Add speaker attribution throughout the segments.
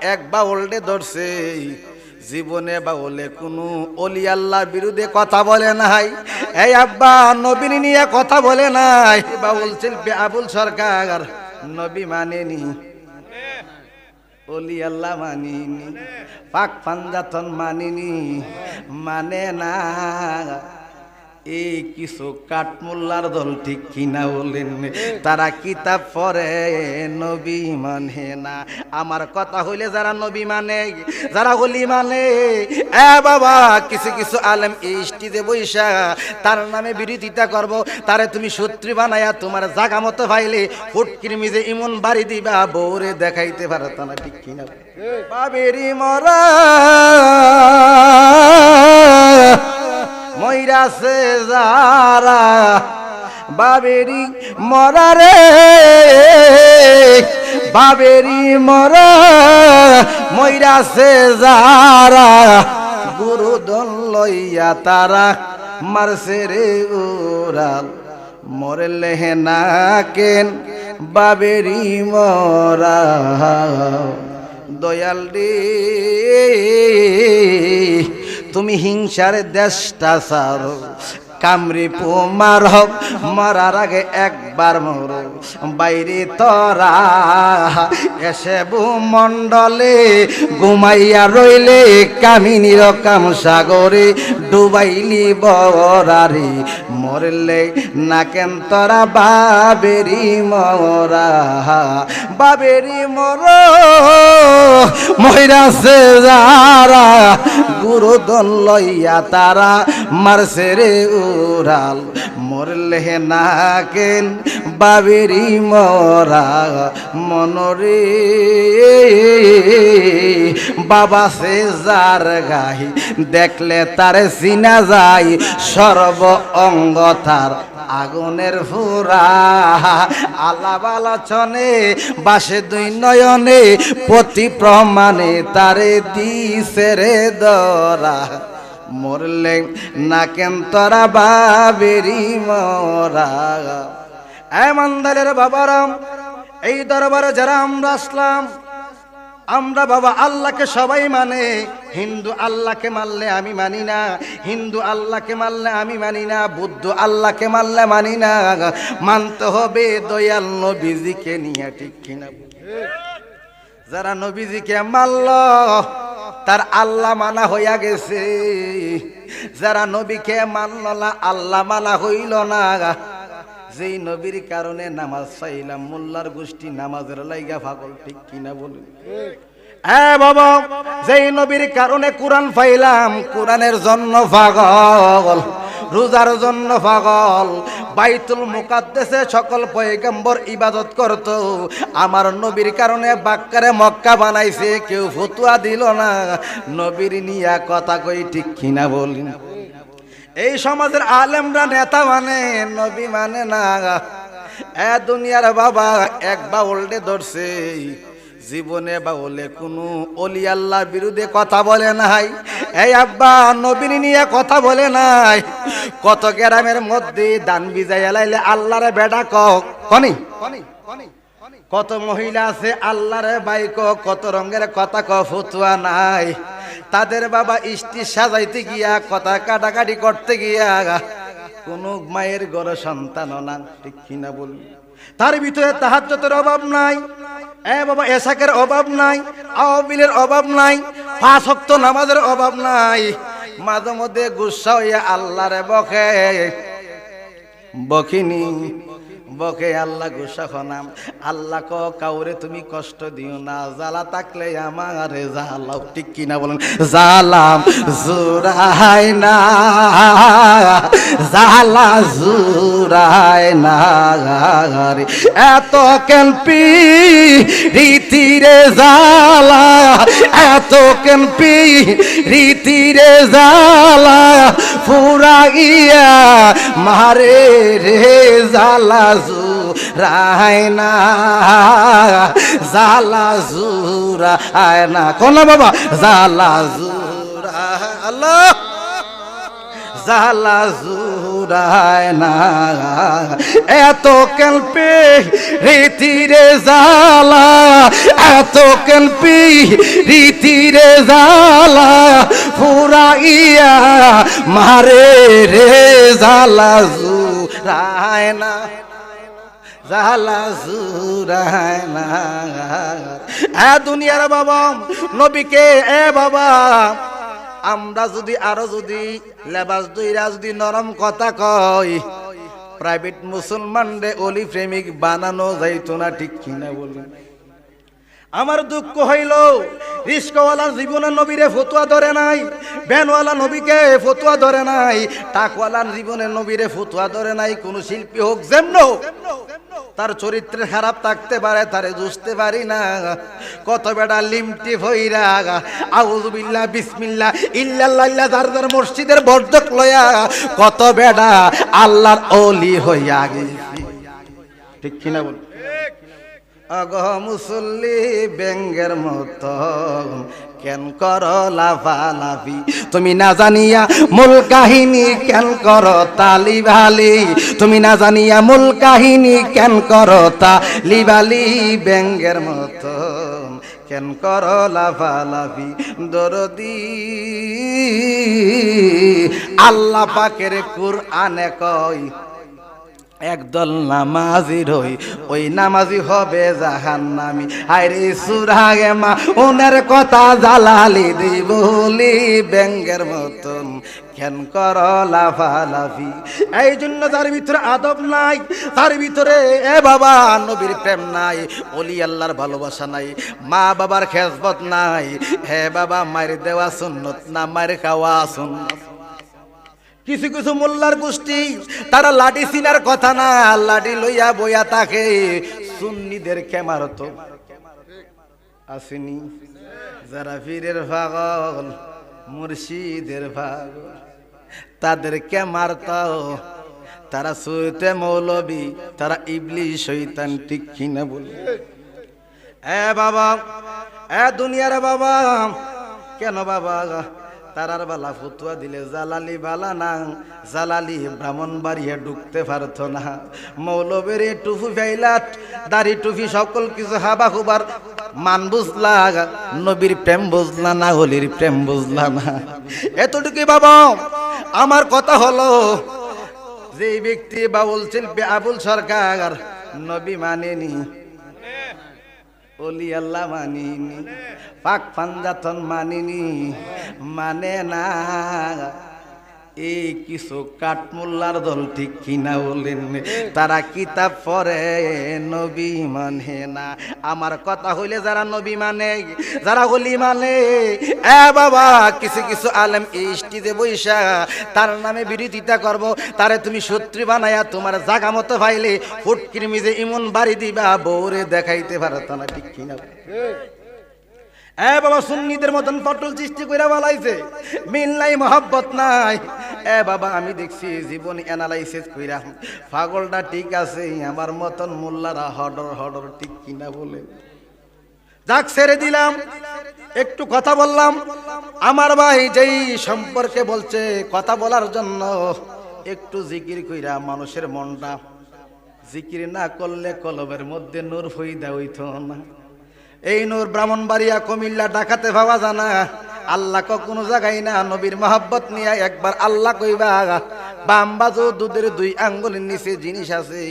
Speaker 1: এক বাউলডে ধরছে। জীবনে বাউলে কোনো অলি আল্লাহর বিরুদ্ধে কথা বলে নাই। এই আব্বা নবীন নিয়ে কথা বলে নাই। বাউল শিল্পী আবুল সরকার, নবী মানেনি। অলি আল্লাহ মানিনি। পাক পাঞ্জাতন মানিনি। মানে না। এই কিছু কাঠমোল্লার দল ঠিক কিনা বলেন? তারা কিতাব পড়ে নবী মানে না। আমার কথা হইলে যারা নবী মানে যারা হলি মানে। এ বাবা কিছু কিছু আলেম এই স্টিজে বৈশা তার নামে বিরোধিতা করব। তারে তুমি শত্রু বানায়া তোমার জাগা মতো ভাইলে ফুটকির যে ইমন বাড়ি দিবা বউরে দেখাইতে পারত না ঠিক কিনা। বাবেরি মরা। ময়রাছে যারা বাবেরি মরা রে বাবেরি মরা ময়রাছে যারা গুরু দল লইয়া তারা মারছে রে উড়াল। মরলে না কেন বাবেরি মরা। দয়াল রে তুমি হিংসার দেশটা সার। কামরি পোমার হব মরার আগে একবার মর, বাইরে তরা এসে মণ্ডলে ঘুমাইয়া রইলে কামিনীর কাম সাগরে ডুবাইলি বরারে, মরলে নাকেন তরা বাবেরি মরা, বাবেরি মর মহিরাছে যারা গুরুদন লইয়া তারা মারছে রে উড়াল, মরলে না কেন বাবেরি মরা মনরে। বাবা সে যার গাই দেখলে তারে চিনা যায়, সর্ব অঙ্গ তার আগুনের ফুরা। আলাপ আলোচনে, বাসে দুই নয়নে, প্রতি প্রমাণে তারে দিছে রে দরা। মরলে না কেন তোরা বাবেরি মরা। এমন্দালের বাবারাম, এই দরবারে যারা আমরা আসলাম, আমরা বাবা আল্লাহকে সবাই মানে। হিন্দু আল্লাহকে মানলে আমি মানি না, হিন্দু আল্লাহকে মানলে আমি মানি না, বুদ্ধ আল্লাহকে মানলে মানি না। মানতে হবে দয়াল নবীজিকে নিয়ে, ঠিক কিনা? যারা নবীজিকে মানল, তার আল্লাহ মানা হইয়া গেছে। যারা নবীকে মানল না, আল্লাহ মানা হইল না। যেই নবীর কারণে নামাজ চাইলাম, মোল্লার গোষ্ঠী নামাজের লাইগা পাগল, ঠিক কিনা বলুন? হ্যাঁ বাবা, যেই নবীর কারণে কোরআন পাইলাম, কোরআনের জন্য পাগল, রোজার জন্য পাগল, বাইতুল মুকাদ্দেসে সকল পয়গম্বর ইবাদত করত, আমার নবীর কারণে বাক্কারে মক্কা বানাইছে, কেউ ফতুয়া দিল না, নবীর নিয়া কথা কই ঠিক কিনা বলিন? এই সমাজের আলেমরা নেতা মানে নবী মানে না। এ দুনিয়ার বাবা এক বাউলডে ধরছে। জীবনে বাউলে কোনো অলি আল্লাহ বিরুদ্ধে কথা বলে নাই। এই আব্বা নবীন নিয়ে কথা বলে নাই। কত গ্রামের মধ্যে দান বিজাই এলাইলে আল্লাহরে বেডা কনি? কত মহিলা আছে আল্লাহরে বাইক কত রঙের কথা ক, ফতুয়া নাই। তাদের বাবা ইষ্টি সাজাইতে গিয়া, কথা কাটাকাটি করতে গিয়া, কোনো মায়ের গড় সন্তান না, ঠিক কিনা বলবি তার ভিতরে তাহাজ্জতের অভাব নাই, এ বাবা এসাকের অভাব নাই আওয়াবিলের অভাব নাই, পাঁচ হক্ত নামাজের অভাব নাই, মাঝে মধ্যে গুসা হইয়া আল্লাহরে বকে, বকিনি। বকে আল্লাহ গুসা খনাম। আল্লাহ ক, কাউরে তুমি কষ্ট দিও না। জ্বালা থাকলে আমারে জ্বালাও। ঠিক কিনা বলেন? জালাম জুরাই না। জালা জুরাই না। এত কেলপি রীতিরে জালা এত কেলপি রীতিরে জালা গিয়া মারে রে জালা জুরাই না জালা জুরাই না কোন বাবা? জালা জুরা, আল্লাহ। জালা জুরায় না এত কেলপে রীতিরে জালা, এত কেলপি রীতিরে জালা, ফুরাইয়া মারে রে জালা জুরায় না এ দুনিয়ার বাবা, নবীকে, এ বাবা, আমরা যদি আরও যদি লেবাস দুইরা যদি নরম কথা কই প্রাইভেট মুসলমান রে অলি প্রেমিক বানানো যাইতো না ঠিক কিনা বলুন। আমার দুঃখ হইল রিস্কওয়ালার জীবনের নবীরে ফতুয়া ধরে নাই, ব্যানওয়ালা নবীকে ফতুয়া ধরে নাই টাকওয়ালার জীবনের নবীরে ফতুয়া ধরে নাই, কোন শিল্পী হোক, যেমন তার চরিত্রে খারাপ থাকতে পারে, তারে বুঝতে পারি না। কত বেটা লিমটি ভইরা আউজুবিল্লাহ বিসমিল্লাহ, ইল্লাল্লাহ, যার মসজিদের বর্ধক লয়া, কত বেটা আল্লাহর অলি হইয়া গেছি। ঠিক কিনা বল? অগ মুসল্লি বেঙ্গের মতো। কেন কর লাফালাফি? তুমি না জানিয়া মূল কাহিনী কেন কর তালি ভালি তুমি না জানিয়া মূল কাহিনী কেন কর তালি ভালি বেঙ্গের মতো। কেন কর লাফালাফি? দরদি। আল্লাহ পাকের কুরআনে কয় একদল নামাজি রই, ওই নামাজি হবে জাহান্নামি। আরে সুরাগে মা ওনার কথা জালালি দি বলি ব্যাঙ্গের মতন। কেন কর লাফালাফি। এই জন্য তার ভিতরে আদব নাই, তার ভিতরে এ বাবা নবীর প্রেম নাই অলি আল্লাহর ভালোবাসা নাই, মা বাবার খেজবত নাই। হে বাবা, মায়ের দেওয়া সুন্নত না, মায়ের খাওয়া সুন্নত। কিছু কিছু মোল্লার গোষ্ঠী, তারা লাঠি সিনার কথা না, লাঠি লইয়া বইয়া তাকে সুন্নিদের মারত আসেনি। যারা পীরের পাগল, মুর্শিদের পাগল তাদেরকে মারত তারা সৈতে মৌলবি, তারা ইবলি শৈতান ঠিক কিনা বলে। এ বাবা, এ দুনিয়ার বাবা, কেন বাবা? তারার বালা ফতুয়া দিলে, জালালি বালা না, জালালি ব্রাহ্মণ বাড়িয়ে ঢুকতে পারতো না। মৌলবের টুফি ফাইলাট দাড়ি টুফি সকল কিছু হাবা খুবার মান বুঝলা, নবীর প্রেম বুঝলা না হলির প্রেম বুঝলা না। এতটুকুই বাবা, আমার কথা হলো যে ব্যক্তি বাবুল শিল্পী আবুল সরকার, নবী মানেনি। অলি আল্লাহ মানিনি পাক পাঞ্জাতন মানিনি মানে না। এই কিছু কাঠমোল্লার দল ঠিক কিনা বলেন। তারা কিতাব পড়ে, নবী মানে না। আমার কথা হইলে যারা নবী মানে যারা হলি মানে। এ বাবা, কিছু কিছু আলেম এই স্টিজে বৈশা তার নামে বিরোধিতা করব। তারে তুমি শত্রু বানায়া তোমার জাগা মতো পাইলে ফুটকির মিজে ইমন বাড়ি দিবা, বউরে দেখাইতে পারত না, ঠিক কিনা এ বাবা, সুন্নিদের মতন পটল সৃষ্টি করে বলাইছে। মিল নাই, মহব্বত নাই। এ বাবা, আমি দেখছি জীবন অ্যানালাইসিস কইরা পাগলটা ঠিক আছে, আমার মতন মোল্লারা হডর হডর ঠিক কিনা বলে। যাক, ছেড়ে দিলাম। একটু কথা বললাম। আমার ভাই যেই সম্পর্কে বলছে, কথা বলার জন্য একটু জিকির কইরা মানুষের মনটা জিকির না করলে কলবের মধ্যে নূর ফইদা হইত না। এই নূর ব্রাহ্মণবাড়িয়া, কুমিল্লা ডাকাতে ভাবা জানা। আল্লাহ কোনো জায়গায় না, নবীর মহাব্বত নিয়ে একবার আল্লাহ কইবা। বাম বাজু দুধের দুই আঙ্গুলের নিচে জিনিস আছে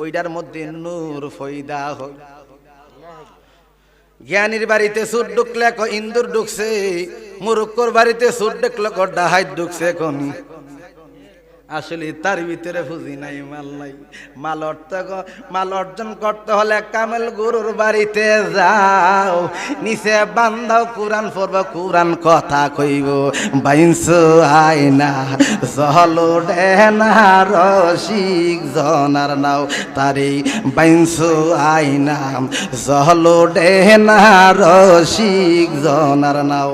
Speaker 1: ওইটার মধ্যে নূর ফইদা হয় জ্ঞানীর বাড়িতে সুর ঢুকলে ইন্দুর ঢুকছে, মুরুক্কর বাড়িতে সুর ঢুকলে ডাহাই ঢুকছে কনি। আসলে তার ভিতরে বুঝি নাই, মাল নাই। মাল অর্থ মাল অর্জন করতে হলে কামেল গুরুর বাড়িতে যাও। নিচে বান্ধাও কোরআন পড়ব, কোরআন কথা কইব। বাইনস আয়না, জহলো ডেনা রসিক জনার নাও। তারে বাইনস আয়না, জহলো ডেনা রসিক জনার নাও।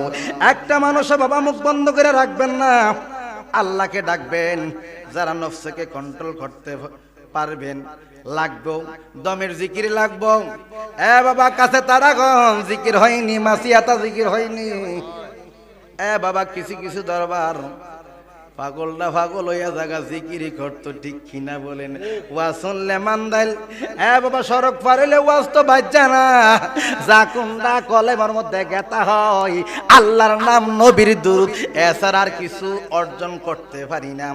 Speaker 1: একটা মানুষ বাবা মুখ বন্ধ করে রাখবেন না। আল্লাহকে ডাকবেন, যারা নফসকে কন্ট্রোল করতে পারবেন। লাগবো, দমের জিকির লাগবো। এ বাবা, কাছে তারা গন জিকির হয়নি, মাসিয়াতা জিকির হয়নি। এ বাবা, কিছু কিছু দরবার পাগলটা পাগল হইয়া জাগা জিকিরি করতো ঠিক কিনা বলেন। ওয়া শুনলে মান্দাইল, এ বাবা সড়ক পারিলে ওয়াজ তো বাচ্চা না। যা কুন্দা কলেমার মধ্যে গেতা হয়। আল্লাহর নাম নবীর দূর এছাড়া আর কিছু অর্জন করতে পারি না।